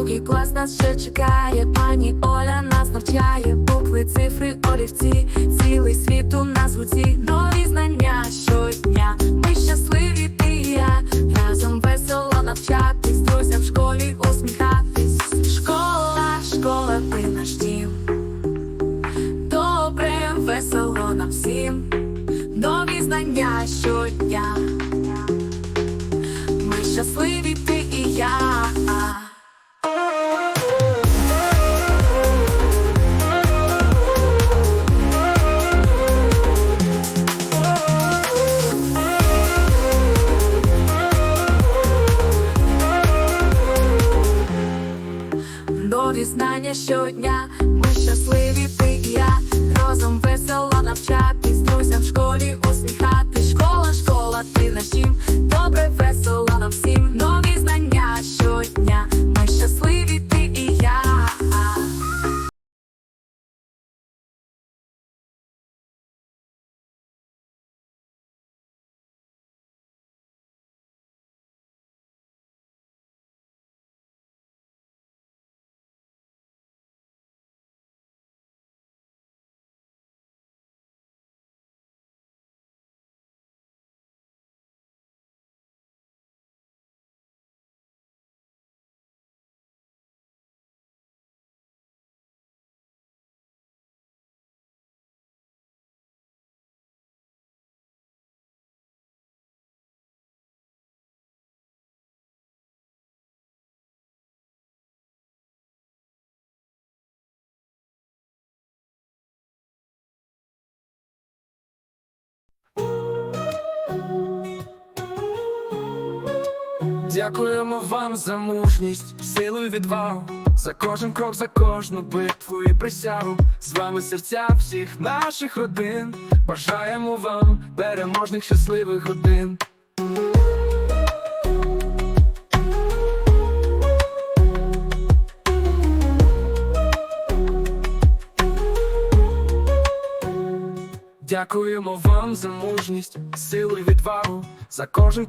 Другий клас нас ще чекає, пані Оля нас навчає, букви, цифри, олівці, цілий світ у нас в руці, нові знання щодня. Ми щасливі ти і я, разом весело навчатись, друзям в школі усміхатись. Школа, школа, ти наш дім. Добре, весело нам всім, нові знання щодня. Ми щасливі ти і я. Нові дізнання щодня, ми щасливі ти і я, разом весело навчатись, друзям в школі усміхати. Школа, школа, ти наш дім, Дякуємо вам за мужність, силу і відвагу, за кожен крок, за кожну битву і присягу. З вами серця всіх наших родин. Бажаємо вам переможних щасливих годин. Дякуємо вам за мужність, силу і відвагу, за кожен